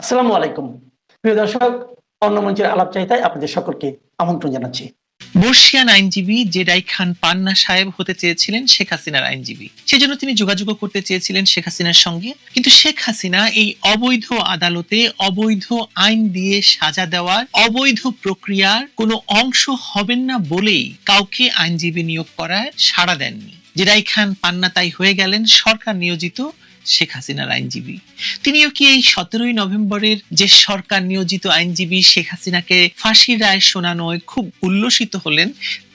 আসসালামু আলাইকুম। প্রিয় দর্শক অন্য মঞ্চের আলাপ চাইতায় আপনাদের সকলকে আমন্ত্রণ জানাচ্ছি। বর্ষিয়ান আইনজীবী জেডাই খান পান্না সাহেব হতে চেয়েছিলেন শেখ হাসিনার আইনজীবী। সেজন্য তিনি যোগাযোগ করতে চেয়েছিলেন শেখ হাসিনার সঙ্গে। কিন্তু শেখ হাসিনা এই অবৈধ আদালতে অবৈধ আইন দিয়ে সাজা দেওয়ার অবৈধ প্রক্রিয়ার কোনো অংশ হবেন না বলেই কাউকে আইনজীবী নিয়োগ করায় সাড়া দেননি। জেডাই খান পান্না তাই হয়ে গেলেন সরকার নিয়োজিত শেখ হাসিনার আইনজীবী। তিনিও কি এই সতেরোই নভেম্বরের যে সরকার নিয়োজিত আইনজীবী শেখ হাসিনাকে ফাঁসির রায় শোনানোয় খুব উল্লসিত হলেন,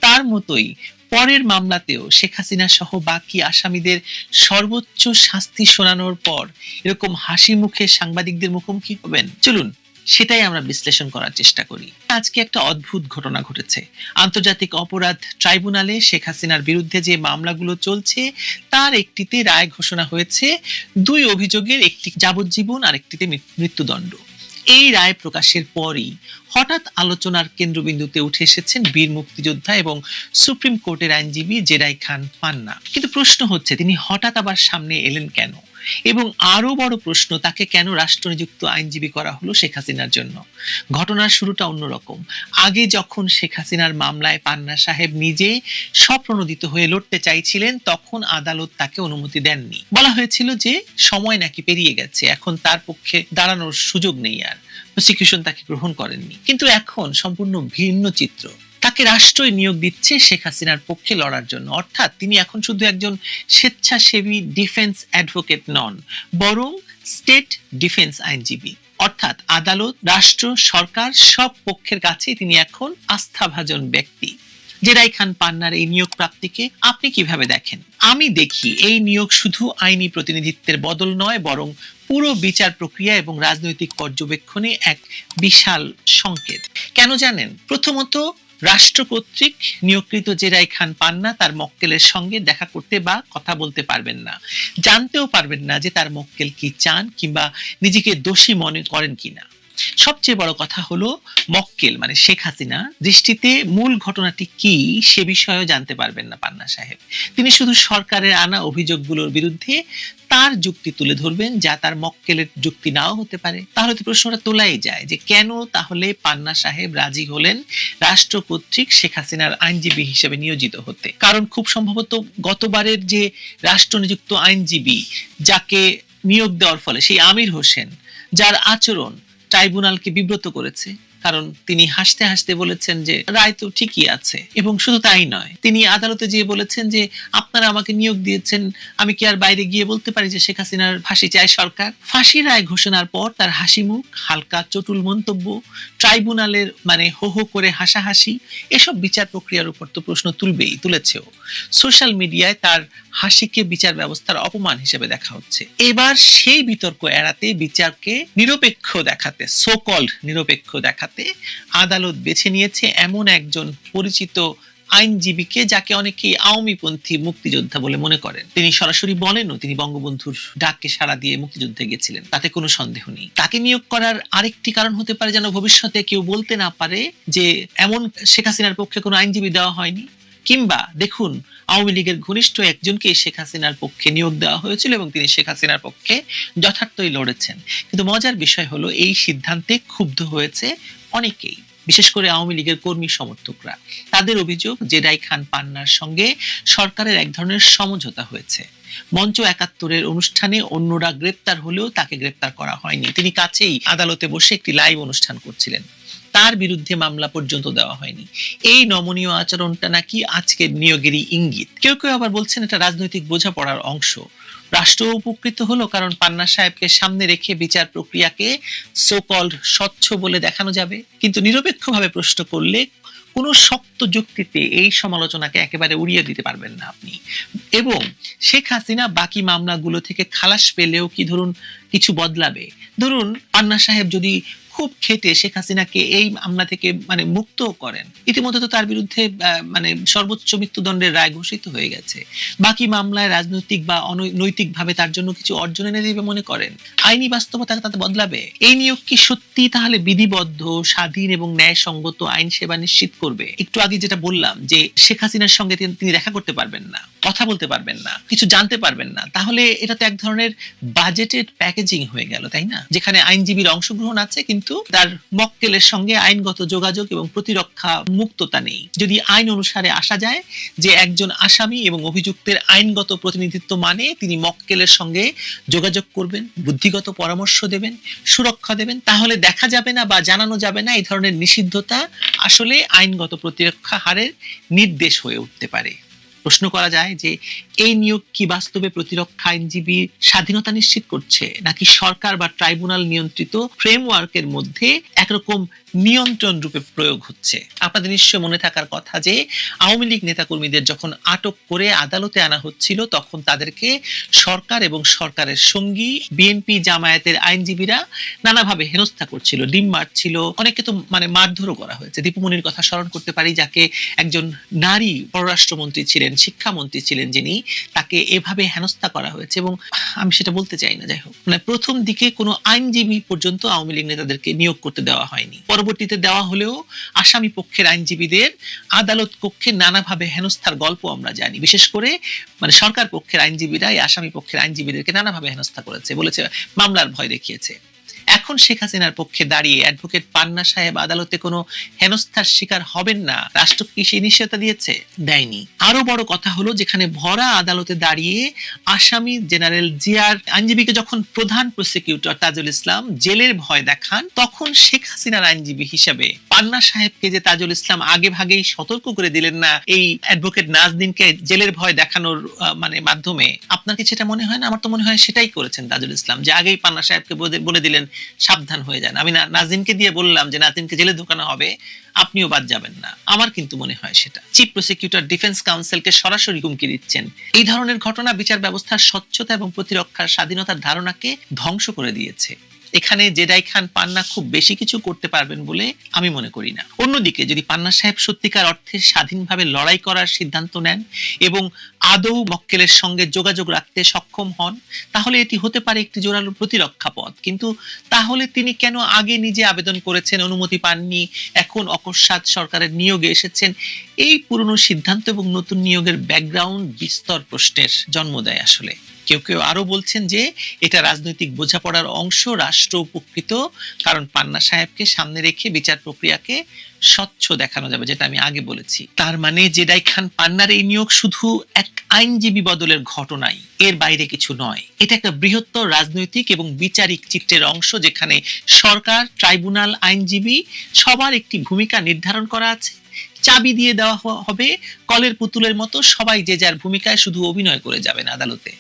তার মতোই পরের মামলাতেও শেখ হাসিনা সহ বাকি আসামিদের সর্বোচ্চ শাস্তি শোনানোর পর এরকম হাসি মুখে সাংবাদিকদের মুখোমুখি হবেন? চলুন সেটাই আমরা বিশ্লেষণ করার চেষ্টা করি। আজকে একটা অদ্ভুত ঘটনা ঘটেছে। আন্তর্জাতিক অপরাধ ট্রাইব্যুনালে শেখ হাসিনার বিরুদ্ধে যে মামলাগুলো চলছে, তার একটিতে রায় ঘোষণা হয়েছে দুই অভিযোগের একটি যাবজ্জীবন আর একটিতে মৃত্যুদণ্ড। এই রায় প্রকাশের পরই হঠাৎ আলোচনার কেন্দ্রবিন্দুতে উঠে এসেছেন বীর মুক্তিযোদ্ধা এবং সুপ্রিম কোর্টের আইনজীবী জেরাই খান পান্না। কিন্তু প্রশ্ন হচ্ছে, তিনি হঠাৎ আবার সামনে এলেন কেন? এবং আরও বড় প্রশ্ন, তাকে কেন রাষ্ট্রনিযুক্ত আইনজীবী করা হলো শেখ হাসিনার জন্য? ঘটনার শুরুটা অন্যরকম। আগে যখন শেখ হাসিনার মামলায় পান্না সাহেব নিজে স্বপ্রণোদিত হয়ে লড়তে চাইছিলেন, তখন আদালত তাকে অনুমতি দেননি। বলা হয়েছিল যে সময় নাকি পেরিয়ে গেছে, এখন তার পক্ষে দাঁড়ানোর সুযোগ নেই আর। প্রসিকিউশন তাকে গ্রহণ করেননি। কিন্তু এখন সম্পূর্ণ ভিন্ন চিত্র। তাকে রাষ্ট্রই নিয়োগ দিচ্ছে শেখ হাসিনার পক্ষে লড়ার জন্য। অর্থাৎ তিনি এখন শুধু একজন স্বেচ্ছাসেবী ডিফেন্স অ্যাডভোকেট নন, বরং স্টেট ডিফেন্স আইনজীবী। অর্থাৎ আদালত, রাষ্ট্র, সরকার সব পক্ষের কাছে তিনি এখন আস্থাভাজন ব্যক্তি। জেরাই খান পান্নার এই নিয়োগ প্রাপ্তিকে আপনি কীভাবে দেখেন? আমি দেখি এই নিয়োগ শুধু আইনি প্রতিনিধিত্বের বদল নয়, বরং পুরো বিচার প্রক্রিয়া এবং রাজনৈতিক পর্যবেক্ষণে এক বিশাল সংকেত। কেন জানেন? প্রথমত রাষ্ট্র কর্তৃক নিয়োগকৃত জেরাই খান পান্না তার মক্কেলের সঙ্গে দেখা করতে বা কথা বলতে পারবেন না। জানতেও পারবেন না যে তার মক্কেল কি চান কিংবা নিজেকে দোষী মনে করেন কিনা। সবচেয়ে বড় কথা হলো মক্কেল মানে শেখ হাসিনা, দৃষ্টিতে মূল ঘটনাটি কি সে বিষয়েও জানতে পারবেন না পান্না সাহেব। তিনি শুধু সরকারের আনা অভিযোগগুলোর বিরুদ্ধে তার যুক্তি তুলে ধরবেন, যা তার মক্কেলের যুক্তি নাও হতে পারে। তাহলে তো প্রশ্নটা তোলাই যায় যে কেন তাহলে পান্না সাহেব রাজি হলেন রাষ্ট্র কর্তৃক শেখ হাসিনার আইনজীবী হিসেবে নিয়োজিত হতে? কারণ খুব সম্ভবত গতবারের যে রাষ্ট্র নিযুক্ত আইনজীবী, যাকে নিয়োগ দেওয়ার ফলে সেই আমির হোসেন, যার আচরণ ট্রাইব্যুনালকে বিব্রত করেছে। কারণ তিনি হাসতে হাসতে বলেছেন যে, রায় তো ঠিকই আছে। এবং শুধু তাই নয়, তিনি আদালতে গিয়ে বলেছেন যে, আপনারা আমাকে নিয়োগ দিয়েছেন, আমি কি আর বাইরে গিয়ে বলতে পারি যে শেখ হাসিনার ফাঁসি চায় সরকার? ফাঁসি রায় ঘোষণার পর তার হাসি মুখ, হালকা চটুল মন্তব্য, ট্রাইব্যুনালের মানে হো হো করে হাসাহাসি, এসব বিচার প্রক্রিয়ার উপর তো প্রশ্ন তুলবেই, তুলেছেও। সোশ্যাল মিডিয়ায় তার হাসিকে বিচার ব্যবস্থার অপমান হিসেবে দেখা হচ্ছে। এবার সেই বিতর্ক এড়াতে বিচারকে নিরপেক্ষ দেখাতে সোকল্ড নিরপেক্ষ দেখাতে আদালত বেছে নিয়েছে এমন একজন পরিচিত আইনজীবীকে যাকে অনেকেই আওয়ামীপন্থী মুক্তিযোদ্ধা বলে মনে করেন। তিনি সরাসরি বলেনও তিনি বঙ্গবন্ধুর ডাককে সাড়া দিয়ে মুক্তিযুদ্ধে গেছিলেন। তাতে কোনো সন্দেহ নেই। তাকে নিয়োগ করার আরেকটি কারণ হতে পারে যেন ভবিষ্যতে কেউ বলতে না পারে যে এমন শেখ হাসিনার পক্ষে কোনো আইনজীবী দেওয়া হয়নি। কিংবা দেখুন, আওয়ামী লীগের ঘনিষ্ঠ একজনকে শেখ হাসিনার পক্ষে নিয়োগ দেওয়া হয়েছিল এবং তিনি শেখ হাসিনার পক্ষে যথার্থই লড়েছেন। কিন্তু মজার বিষয় হলো এই সিদ্ধান্তে ক্ষুব্ধ হয়েছে অনেকেই, বিশেষ করে আওয়ামী লীগের কর্মী সমর্থকরা, তাদের অভিযোগ জেডাই খান পান্নার সঙ্গে সরকারের এক ধরনের সমঝোতা হয়েছে। মঞ্চ একাত্তরের অনুষ্ঠানে অন্যরা গ্রেপ্তার হলেও তাকে গ্রেপ্তার করা হয়নি। তিনি কাছেই আদালতে বসে একটি লাইভ অনুষ্ঠান করছিলেন। তার বিরুদ্ধে মামলা পর্যন্ত দেওয়া হয়নি। এই নমনীয় আচরণটা নাকি আজকের নিয়োগেরই ইঙ্গিত। কেউ কেউ আবার বলছেন এটা রাজনৈতিক বোঝাপড়ার অংশ। রাষ্ট্র উপকৃত হলো কারণ পান্না সাহেবকে সামনে রেখে বিচার প্রক্রিয়াকে সোকল স্বচ্ছ বলে দেখানো যাবে। কিন্তু নিরপেক্ষভাবে প্রশ্ন করলে কোনো শক্ত যুক্তিতে এই সমালোচনাকে একেবারে উড়িয়ে দিতে পারবেন না আপনি। এবং শেখ হাসিনা বাকি মামলাগুলো থেকে খালাস পেলেও কি ধরুন কিছু বদলাবে? ধরুন পান্না সাহেব যদি খুব খেটে শেখ হাসিনাকে এই মামলা থেকে মানে মুক্ত করেন। ইতিমধ্যে তো তার বিরুদ্ধে মানে সর্বোচ্চ মৃত্যুদণ্ডের রায় ঘোষিত হয়ে গেছে। বাকি মামলায় রাজনৈতিক বা অনৈতিক ভাবে তার জন্য কিছু অর্জন এনে দেবে মনে করেন। আইনি বাস্তবতা তাতে বদলাবে। এই নিয়োগ কি সত্যি তাহলে বিধিবদ্ধ, স্বাধীন এবং ন্যায়সঙ্গত আইন সেবা নিশ্চিত করবে? একটু আগে যেটা বললাম যে, শেখ হাসিনার সঙ্গে তিনি দেখা করতে পারবেন না, কথা বলতে পারবেন না, কিছু জানতে পারবেন না। তাহলে এটা তো এক ধরনের বাজেটেড প্যাকেজিং হয়ে গেল, তাই না? যেখানে আইনজীবীর অংশগ্রহণ আছে, কিন্তু তার মক্কেলের সঙ্গে আইনগত যোগাযোগ এবং প্রতিরক্ষা মুক্ততা নেই। যদি আইন অনুসারে আসা যায় যে একজন আসামি এবং অভিযুক্তের আইনগত প্রতিনিধিত্ব মানে তিনি মক্কেলের সঙ্গে যোগাযোগ করবেন, বুদ্ধিগত পরামর্শ দেবেন, সুরক্ষা দেবেন, তাহলে দেখা যাবে না বা জানানো যাবে না এই ধরনের নিষিদ্ধতা আসলে আইনগত প্রতিরক্ষা হারের নির্দেশ হয়ে উঠতে পারে। প্রশ্ন করা যায় যে এই নিয়োগ কি বাস্তবে প্রতিরক্ষা আইনজীবী স্বাধীনতা নিশ্চিত করছে? নাকি সরকার বা ট্রাইব্যুনাল নিয়ন্ত্রিত ফ্রেমওয়ার্কের মধ্যে একরকম নিয়ন্ত্রণ রূপে প্রয়োগ হচ্ছে। আপনাদের নিশ্চয় মনে থাকার কথা যে, আওয়ামী লীগ নেতাকর্মীদের যখন আটক করে আদালতে আনা হচ্ছিল, তখন তাদেরকে সরকার এবং সরকারের সঙ্গী, বিএনপি জামায়াতের আইনজীবীরা নানাভাবে হেনস্থা করছিল, ডিম মারছিল। অনেকে তো মানে মারধরও করা হয়েছে। দীপমণির কথা স্মরণ করতে পারি, যাকে একজন নারী পররাষ্ট্রমন্ত্রী ছিলেন, শিক্ষামন্ত্রী ছিলেন যিনি, তাকে এভাবে হেনস্থা করা হয়েছে এবং আমি সেটা বলতে চাই না, যাই হোক। মানে প্রথম দিকে কোনো আইনজীবী পর্যন্ত আওয়ামী লীগ নেতাদেরকে নিয়োগ করতে দেওয়া হয়নি। পরবর্তীতে দেওয়া হলেও আসামি পক্ষের আইনজীবীদের আদালত কক্ষে নানাভাবে হেনস্থার গল্প আমরা জানি। বিশেষ করে মানে সরকার পক্ষের আইনজীবীরা এই আসামি পক্ষের আইনজীবীদেরকে নানাভাবে হেনস্থা করেছে, বলেছে, মামলার ভয় দেখিয়েছে। এখন শেখ হাসিনার পক্ষে দাঁড়িয়ে অ্যাডভোকেট পান্না সাহেব আদালতে কোনো হেনস্থার শিকার হবেন না। রাষ্ট্র কি সেই নিশ্চয়তা দিয়েছে? দেয়নি। আরও বড় কথা হলো, যেখানে ভরা আদালতে দাঁড়িয়ে আসামি জেনারেল জিয়ার আইনজীবীকে যখন প্রধান প্রসিকিউটর তাজুল ইসলাম জেলের ভয় দেখান, তখন শেখ হাসিনার আইনজীবী হিসেবে পান্না সাহেবকে যে তাজুল ইসলাম আগে ভাগেই সতর্ক করে দিলেন না, এই অ্যাডভোকেট নাজদিনকে জেলের ভয় দেখানোর মানে মাধ্যমে, আপনার কি সেটা মনে হয় না? আমার তো মনে হয় সেটাই করেছেন তাজুল ইসলাম, যে আগেই পান্না সাহেবকে বলে দিলেন সাবধান হয়ে যান। আমি নাজিমকে দিয়ে বললাম যে, নাজিমকে জেলে ঢোকানো হবে, আপনিও বাদ যাবেন না। আমার কিন্তু মনে হয় সেটা। চিফ প্রসিকিউটর ডিফেন্স কাউন্সিলকে সরাসরি হুমকি দিচ্ছেন। এই ধরনের ঘটনা বিচার ব্যবস্থার স্বচ্ছতা এবং প্রতিরক্ষার স্বাধীনতার ধারণাকে ধ্বংস করে দিয়েছে। এখানে জেদাই খান পান্না খুব বেশি কিছু করতে পারবেন বলে আমি মনে করি না। অন্যদিকে যদি পান্না সাহেব সত্যিকার অর্থে স্বাধীনভাবে লড়াই করার সিদ্ধান্ত নেন এবং আদৌ মক্কেলের সঙ্গে যোগাযোগ রাখতে সক্ষম হন, তাহলে এটি হতে পারে একটি জোরালো প্রতিরক্ষা পথ। কিন্তু তাহলে তিনি কেন আগে নিজে আবেদন করেছেন, অনুমতি পাননি, এখন অকস্মাৎ সরকারের নিয়োগে এসেছেন? এই পুরনো সিদ্ধান্ত এবং নতুন নিয়োগের ব্যাকগ্রাউন্ড বিস্তর প্রশ্নের জন্ম দেয় আসলে। কেউ কেউ আরও বলছেন যে এটা রাজনৈতিক বোঝাপড়ার অংশ, রাষ্ট্র উপকৃত। কারণ পান্না সাহেবকে সামনে রেখে বিচার প্রক্রিয়াকে স্বচ্ছ দেখানো যাবে, যেটা আমি আগে বলেছি। তার মানে জেডাই খান পান্নার এই নিয়োগ শুধু এক আইনজীবী বদলের ঘটনাই, এর বাইরে কিছু নয়। এটা একটা বৃহত্তর রাজনৈতিক এবং বিচারিক চিত্রের অংশ, যেখানে সরকার, ট্রাইব্যুনাল, আইনজীবী সবার একটি ভূমিকা নির্ধারণ করা আছে। চাবি দিয়ে দেওয়া হবে কলের পুতুলের মতো। সবাই যে যার ভূমিকায় শুধু অভিনয় করে যাবেন আদালতে।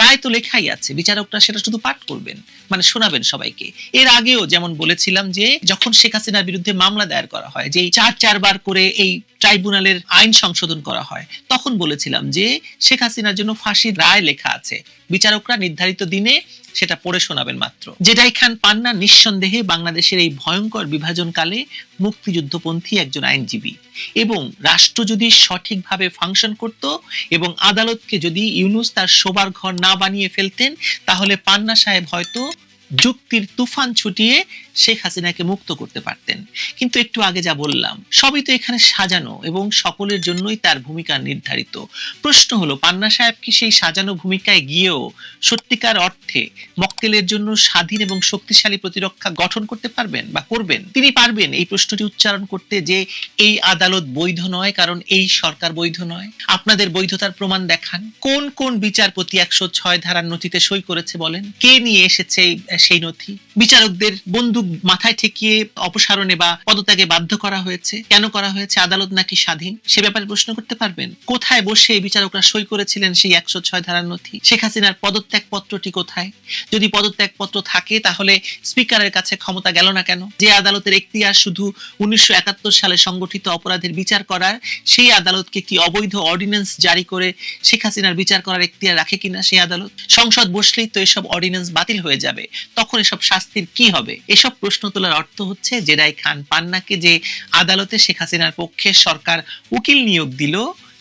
রায় তো লেখাই আছে, বিচারকরা সেটা শুধু পাঠ করবেন মানে শোনাবেন সবাইকে। এর আগেও যেমন বলেছিলাম যে, যখন শেখ হাসিনার বিরুদ্ধে মামলা দায়ের করা হয় যে চার চারবার করে এই ট্রাইব্যুনালের আইন সংশোধন করা হয়, তখন বলেছিলাম যে, শেখ হাসিনার জন্য ফাঁসির রায় লেখা আছে। বিচারকরা নির্ধারিত দিনে সেটা পড়ে শোনাবেন মাত্র। জেডাই খান পান্না নিঃসন্দেহে বাংলাদেশের এই ভয়ঙ্কর বিভাজনকালে মুক্তিযুদ্ধপন্থী একজন আইনজীবী এবং রাষ্ট্র যদি সঠিকভাবে ফাংশন করত এবং আদালতকে যদি ইউনুস তার শোবার ঘর না বানিয়ে ফেলতেন, তাহলে পান্না সাহেব হয়তো যুক্তির তুফান ছুটিয়ে শেখ হাসিনাকে মুক্ত করতে পারতেন। কিন্তু একটু আগে যা বললাম, সবই তো এখানে সাজানো এবং সকলের জন্যই তার ভূমিকা নির্ধারিত। প্রশ্ন হলো, পান্না সাহেব কি সেই সাজানো ভূমিকায় গিয়েও সত্যিকার অর্থে মক্কেলের জন্য স্বাধীন এবং শক্তিশালী প্রতিরক্ষা গঠন করতে পারবেন বা করবেন? তিনি পারবেন এই প্রশ্নটি উচ্চারণ করতে যে এই আদালত বৈধ নয়, কারণ এই সরকার বৈধ নয়। আপনাদের বৈধতার প্রমাণ দেখান। কোন কোন বিচারপতি একশো ছয় ধারার নথিতে সই করেছে বলেন? কে নিয়ে এসেছে সেই নথি? বিচারকদের বন্দুক মাথায় ঠেকিয়ে অপসারণে বা পদত্যাগে বাধ্য করা হয়েছে? কেন করা হয়েছে? আদালত নাকি স্বাধীন? সে ব্যাপারে প্রশ্ন করতে পারবেন? কোথায় বসে বিচারকরা সই করেছিলেন সেই একশো ছয় ধারার নথি? শেখ হাসিনার পদত্যাগ পত্রটি কোথায়? যদি পদত্যাগ পত্র থাকে, তাহলে স্পিকারের কাছে ক্ষমতা গেল না কেন? যে আদালতের এখতিয়ার শুধু উনিশশো একাত্তর সালে সংগঠিত অপরাধের বিচার করার, সেই আদালতকে কি অবৈধ অর্ডিন্যান্স জারি করে শেখ হাসিনার বিচার করার এখতিয়ার রাখে কিনা সেই আদালত? সংসদ বসলেই তো এসব অর্ডিন্যান্স বাতিল হয়ে যাবে। তখন এসব শাস্তির কি হবে? এসব প্রশ্ন তোলার অর্থ হচ্ছে জেডাই খান পান্নাকে যে আদালতে শেখ হাসিনার পক্ষে সরকার উকিল নিয়োগ দিল,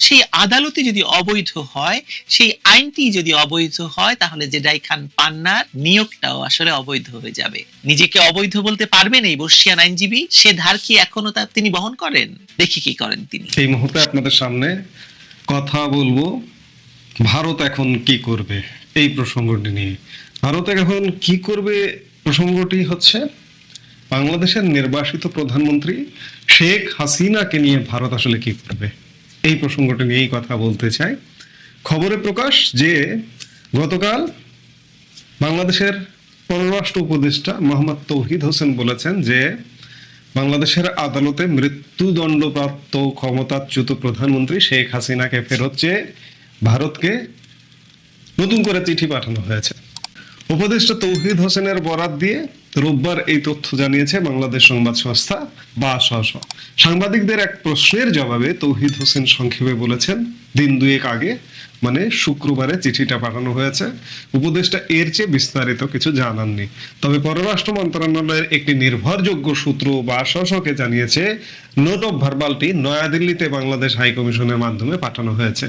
সেই আদালতে যদি অবৈধ হয়, সেই আইনটি যদি অবৈধ হয়, তাহলে জেডাই খান পান্নার নিয়োগটাও আসলে অবৈধ হয়ে যাবে। নিজেকে অবৈধ বলতে পারবেন এই বর্ষিয়ান আইনজীবী, সে ধার কি এখনও তা তিনি বহন করেন? দেখি কি করেন তিনি। এই মুহূর্তে আপনাদের সামনে কথা বলব, ভারত এখন কি করবে? এই প্রসঙ্গটি নিয়ে। ভারত এখন কি করবে? প্রসঙ্গটি হচ্ছে বাংলাদেশের নির্বাসিত প্রধানমন্ত্রী শেখ হাসিনাকে নিয়ে ভারত আসলে কি করবে? এই প্রসঙ্গটি নিয়েই কথা বলতে চাই। খবরে প্রকাশ যে গতকাল বাংলাদেশের পররাষ্ট্র উপদেষ্টা মোহাম্মদ তৌহিদ হোসেন বলেছেন যে বাংলাদেশের আদালতে মৃত্যুদণ্ডপ্রাপ্ত ক্ষমতাচ্যুত প্রধানমন্ত্রী শেখ হাসিনাকে ফেরত চেয়ে ভারতকে নতুন করে চিঠি পাঠানো হয়েছে। উপদেষ্টা তৌহিদ হোসেনের বরাত দিয়ে রোববার এই তথ্য জানিয়েছে বাংলাদেশ সংবাদ সংস্থা বা সহ সাংবাদিকদের এক প্রশ্নের জবাবে তৌহিদ হোসেন সংক্ষেপে বলেছেন, দিন দুয়েক আগে মানে শুক্রবারে চিঠিটা পাঠানো হয়েছে। উপদেষ্টা এর চেয়ে বিস্তারিত কিছু জানাননি। তবে পররাষ্ট্র মন্ত্রণালয়ের একটি নির্ভরযোগ্য সূত্র বা শাসকে জানিয়েছে, নোট অফ ভার্বালটি নয়াদিল্লিতে বাংলাদেশ হাইকমিশনের মাধ্যমে পাঠানো হয়েছে।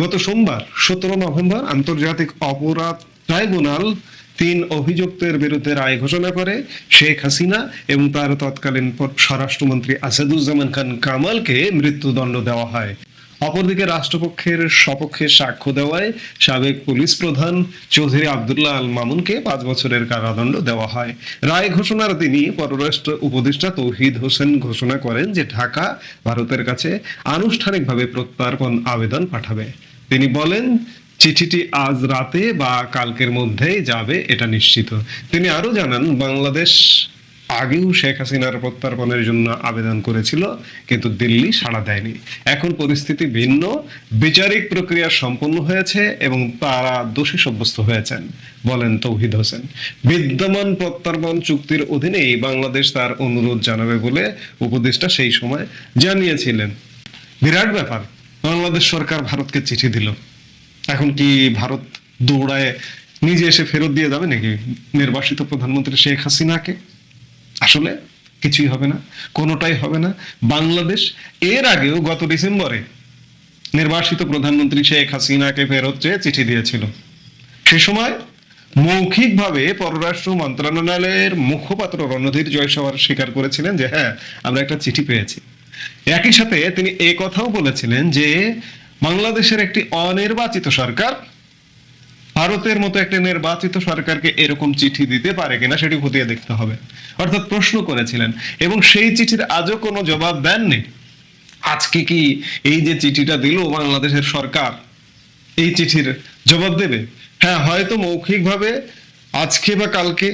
গত সোমবার, সতেরো নভেম্বর, আন্তর্জাতিক অপরাধ ট্রাইব্যুনাল তিন অভিযুক্তের বিরুদ্ধে রায় ঘোষণা করে শেখ হাসিনা এবং তার তৎকালীন স্বরাষ্ট্রমন্ত্রী আসাদুজ্জামান খান কামালকে মৃত্যুদণ্ড দেওয়া হয়। অপরদিকে রাষ্ট্রপক্ষের সপক্ষে সাক্ষ্য দেওয়ায় সাবেক পুলিশ প্রধান চৌধুরী আবদুল্লাহ আল মামুনকে পাঁচ বছরের কারাদণ্ড দেওয়া হয়। রায় ঘোষণার দিনই পররাষ্ট্র উপদেষ্টা তৌহিদ হোসেন ঘোষণা করেন যে ঢাকা ভারতের কাছে আনুষ্ঠানিকভাবে প্রত্যর্পণ আবেদন পাঠাবে। তিনি বলেন চিঠিটি আজ রাতে বা কালকের মধ্যেই যাবে, এটা নিশ্চিত। তিনি আরও জানান, বাংলাদেশ আগেও শেখ হাসিনার প্রত্যর্পণের জন্য আবেদন করেছিল, কিন্তু দিল্লি সাড়া দেয়নি। এখন পরিস্থিতি ভিন্ন, বিচারিক প্রক্রিয়া সম্পন্ন হয়েছে এবং তারা দোষী সাব্যস্ত হয়েছেন, বলেন তৌহিদ হোসেন। বিদ্যমান প্রত্যর্পণ চুক্তির অধীনেই বাংলাদেশ তার অনুরোধ জানাবে বলে উপদেষ্টা সেই সময় জানিয়েছিলেন। বিরাট ব্যাপার, বাংলাদেশ সরকার ভারতকে চিঠি দিল। এখন কি ভারত দৌড়ায় নিজে এসে ফেরত দিয়ে যাবে নাকি নির্বাসিত প্রধানমন্ত্রী শেখ হাসিনাকে? আসলে কিছুই হবে না, কোনোটাই হবে না। বাংলাদেশ এর আগেও গত ডিসেম্বরে নির্বাসিত প্রধানমন্ত্রী শেখ হাসিনাকে ফেরত চেয়ে চিঠি দিয়েছিল। সে সময় মৌখিকভাবে পররাষ্ট্র মন্ত্রণালয়ের মুখপাত্র রণধীর জয়সওয়ার স্বীকার করেছিলেন যে হ্যাঁ আমরা একটা চিঠি পেয়েছি। একই সাথে তিনি এ কথাও বলেছিলেন যে বাংলাদেশের একটি অনির্বাচিত সরকার, ভারতের মতো একটা নির্বাচিত সরকারকে এরকম চিঠি দিতে পারে কিনা সেটি খতিয়ে দেখতে হবে। অর্থাৎ প্রশ্ন করেছিলেন, এবং সেই চিঠির আজও কোনো জবাব দেননি। আজকে কি এই যে চিঠিটা দিল বাংলাদেশের সরকার, এই চিঠির জবাব দেবে? হ্যাঁ হয়তো মৌখিকভাবে আজকে বা কালকে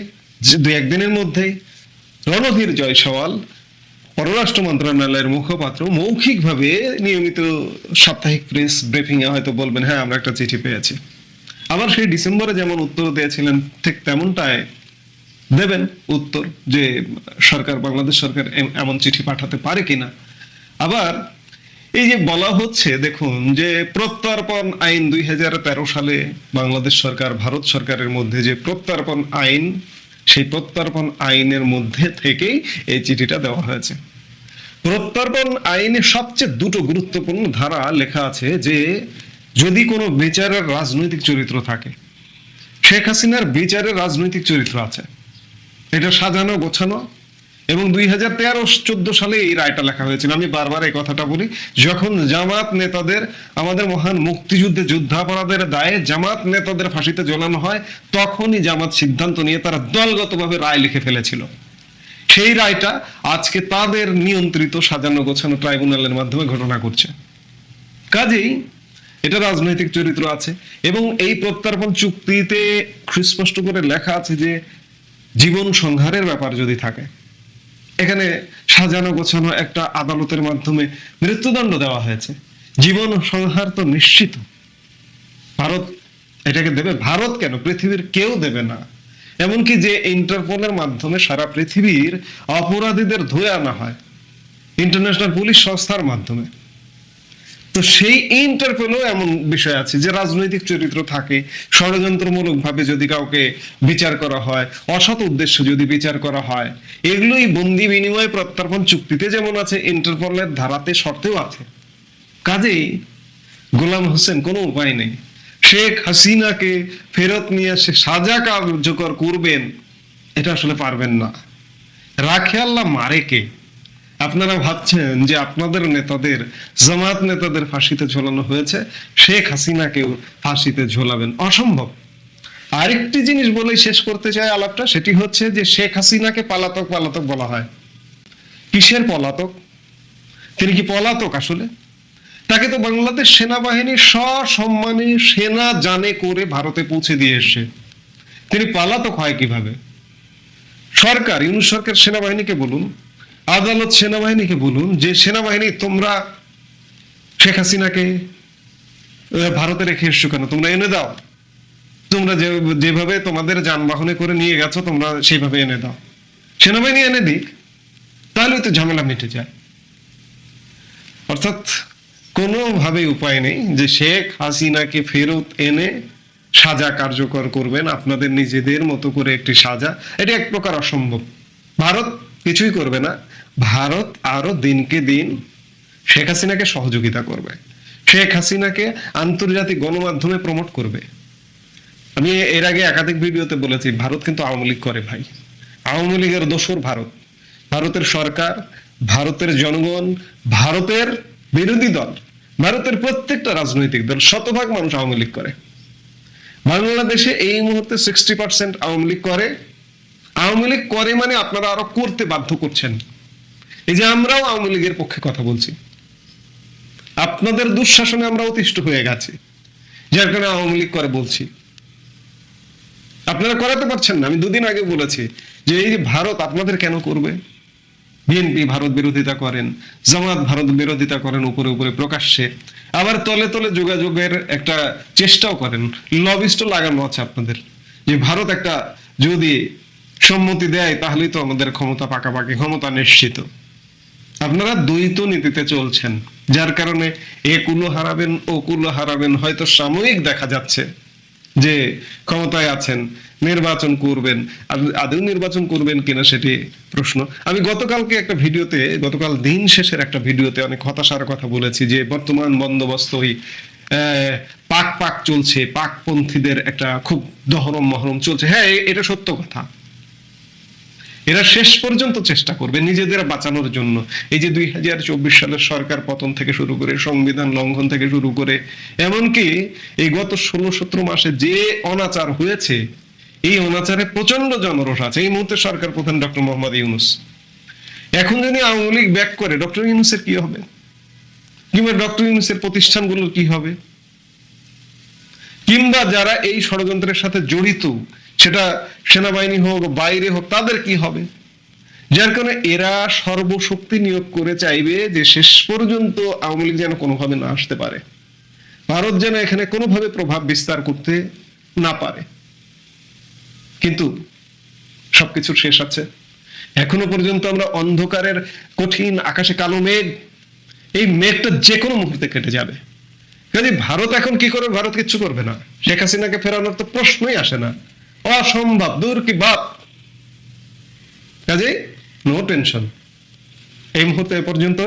দু একদিনের মধ্যেই রণধীর জয়সওয়াল পররাষ্ট্র মন্ত্রণালয়ের মুখপাত্র মৌখিকভাবে নিয়মিত সাপ্তাহিক প্রেস ব্রিফিং এ হয়তো বলবেন হ্যাঁ আমরা একটা চিঠি পেয়েছি। আবার সেই ডিসেম্বরে যেমন উত্তর দিয়েছিলেন, ঠিক তেমনটাই দেবেন উত্তর যে সরকার, বাংলাদেশ সরকার এমন চিঠি পাঠাতে পারে কিনা। আবার এই যে বলা হচ্ছে, দেখুন, যে প্রত্যর্পণ আইন দুই হাজার তেরো সালে বাংলাদেশ সরকার, ভারত সরকারের মধ্যে যে প্রত্যর্পণ আইন, সেই প্রত্যর্পণ আইনের মধ্যে থেকেই এই চিঠিটা দেওয়া হয়েছে। প্রত্যর্পণ আইনে সবচেয়ে দুটো গুরুত্বপূর্ণ ধারা লেখা আছে যে, যদি কোনো বিচারের রাজনৈতিক চরিত্র থাকে, শেখ হাসিনার বিচারের রাজনৈতিক চরিত্র আছে। এটা সাজানো, গোছানো এবং দুই হাজার তেরো চোদ্দ সালে এই রায়টা লেখা হয়েছিল। আমি বারবার এই কথাটা বলি, যখন জামাত নেতাদের, আমাদের মহান মুক্তিযুদ্ধে যুদ্ধাপরাধের দায়ে জামাত নেতাদের ফাঁসিতে ঝোলানো হয়, তখনই জামাত সিদ্ধান্ত নিয়ে তারা দলগতভাবে রায় লিখে ফেলেছিল। সেই রায়টা আজকে তাদের নিয়ন্ত্রিত সাজানো গোছানো ট্রাইব্যুনালের মাধ্যমে ঘটনা করছে কাজেই এটা রাজনৈতিক চরিত্র আছে এবং এই প্রত্যর্পণ চুক্তিতে সুস্পষ্ট করে লেখা আছে যে জীবন সংহারের ব্যাপার যদি থাকে, এখানে সাজানো গোছানো একটা আদালতের মাধ্যমে মৃত্যুদণ্ড দেওয়া হয়েছে। জীবন সংহার তো নিশ্চিত। ভারত এটাকে দেবে, ভারত কেন? পৃথিবীর কেউ দেবে না। এমনকি যে ইন্টারপোলের মাধ্যমে সারা পৃথিবীর অপরাধীদের ধুয়ে আনা হয়, ইন্টারন্যাশনাল পুলিশ সংস্থার মাধ্যমে। তো সেই ইন্টারপেলও এমন বিষয় আছে যে রাজনৈতিক চরিত্র থাকে ষড়যন্ত্রমূলক ভাবে যদি কাউকে বিচার করা হয়, অসৎ উদ্দেশ্যে যদি বিচার করা হয়, এগুলোই বন্দি বিনিময় প্রত্যর্পণ চুক্তিতে যেমন আছে, ইন্টারপলের ধারাতে শর্তেও আছে। কাজেই গোলাম হোসেন কোনো উপায় নেই। শেখ হাসিনাকে ফেরত নিয়ে এসে সাজা কার্যকর করবেন, এটা আসলে পারবেন না। রাখে আল্লাহ মারে কে? আপনারা ভাবছেন যে আপনাদের নেতাদের, জামাত নেতাদের ফাঁসিতে ঝোলানো হয়েছে, শেখ হাসিনাকেও ফাঁসিতে ঝোলাবেন। অসম্ভব। আরেকটি জিনিস বলেই শেষ করতে চাই আলাপটা, সেটি হচ্ছে যে শেখ হাসিনাকে পালাতক পালাতক বলা হয়। কিসের পলাতক? তিনি কি পলাতক আসলে? তাকে তো বাংলাদেশ সেনাবাহিনী সসম্মানে সেনা জানে করে ভারতে পৌঁছে দিয়ে এসছে। তিনি পালাতক হয় কীভাবে? সরকার, ইউনুস সরকার সেনাবাহিনীকে বলুন, আদালত সেনাবাহিনীকে বলুন যে, সেনাবাহিনী, তোমরা শেখ হাসিনাকে ভারতে রেখে এসছো কেন? তোমরা এনে দাও। তোমরা যেভাবে তোমাদের যানবাহনে করে নিয়ে গেছো, তোমরা সেইভাবে এনে দাও। সেনাবাহিনী এনে দিক, তাহলে তো ঝামেলা মিটে যায়। অর্থাৎ কোনোভাবে উপায় নেই যে শেখ হাসিনাকে ফেরত এনে সাজা কার্যকর করবেন, আপনাদের নিজেদের মতো করে একটি সাজা। এটা এক প্রকার অসম্ভব। ভারত কিছুই করবে না। ভারত আরও দিনকে দিন শেখ হাসিনাকে সহযোগিতা করবে। শেখ হাসিনাকে আন্তর্জাতিক গণমাধ্যমে প্রমোট করবে। আমি এর আগে একাধিক ভিডিওতে বলেছি, ভারত কিন্তু আওয়ামী লীগ করে ভাই। আওয়ামী লীগের দোসর ভারত। ভারতের সরকার, ভারতের জনগণ, ভারতের বিরোধী দল। ভারতের প্রত্যেকটা রাজনৈতিক দল শতভাগ মানুষ আওয়ামী লীগ করে। বাংলাদেশে এই মুহূর্তে সিক্সটি পার্সেন্ট আওয়ামী লীগ করে। আওয়ামী লীগ করে মানে আপনারা আরও করতে বাধ্য করছেন। এই যে আমরাও আওয়ামী লীগের পক্ষে কথা বলছি। আপনাদের দুঃশাসনে আমরা অতিষ্ঠ হয়ে গেছি। যার কারণে আওয়ামী লীগ করে বলছি। আপনারা করাতে পারছেন না। আমি দুদিন আগে বলেছি যে এই যে ভারত আপনাদের কেন করবে? বিএনপি ভারত বিরোধিতা করেন, জামাত ভারত বিরোধিতা করেন উপরে উপরে প্রকাশ্যে। আবার তলে তলে যোগাযোগের একটা চেষ্টাও করেন। লবিস্ট লাগানো আছে আপনাদের। যে ভারত একটা যদি সম্মতি দেয়, তাহলেই তো আমাদের ক্ষমতা পাকাপাকি, ক্ষমতা নিশ্চিত। আপনারা দ্বৈত নীতিতে চলছেন। যার কারণে এ কুলো হারাবেন, ও কুলো হারাবেন, হয়তো সাময়িক দেখা যাচ্ছে। যে ক্ষমতায় আছেন নির্বাচন করবেন। আদৌ নির্বাচন করবেন কিনা সেটি প্রশ্ন। আমি গতকালকে একটা ভিডিওতে গতকাল দিন শেষের একটা ভিডিওতে অনেক হতাশার কথা বলেছি যে বর্তমান বন্দোবস্ত ওই আহ, পাক পাক চলছে পাকপন্থীদের একটা খুব দহরম মহরম চলছে। হ্যাঁ এটা সত্য কথা। এরা শেষ পর্যন্ত চেষ্টা করবে নিজেদের বাঁচানোর জন্য। এই যে দুই হাজার চব্বিশ সালের সরকার পতন থেকে শুরু করে সংবিধান লঙ্ঘন থেকে শুরু করে, এমনকি এই গত ষোলো সতেরো মাসে যে অনাচার হয়েছে, এই অনাচারে প্রচণ্ড জনরোষ আছে। এই মুহূর্তে সরকার প্রধান ডক্টর মোহাম্মদ ইউনুস। এখন যদি আওয়ামী লীগ ব্যাক করে, ডক্টর ইউনুসের কি হবে? কিংবা ডক্টর ইউনুসের প্রতিষ্ঠানগুলোর কি হবে? কিংবা যারা এই ষড়যন্ত্রের সাথে জড়িত সেটা সেনাবাহিনী হোক, বাইরে হোক, তাদের কি হবে? যার কারণে এরা সর্বশক্তি নিয়োগ করে চাইবে যে শেষ পর্যন্ত আওয়ামী লীগ যেন কোনোভাবে না আসতে পারে। ভারত যেন এখানে কোনোভাবে প্রভাব বিস্তার করতে না পারে। কিন্তু সবকিছুর শেষ আছে। এখনও পর্যন্ত আমরা অন্ধকারের কঠিন আকাশে কালো মেঘ, এই মেঘটা যে কোনো মুহূর্তে কেটে যাবে। কাজে ভারত এখন কি করবে? ভারত কিচ্ছু করবে না। শেখ হাসিনাকে ফেরানোর তো প্রশ্নই আসে না। অসম্ভব দূর কি বাপ? কাজে নো টেনশন এই মুহূর্তে পর্যন্ত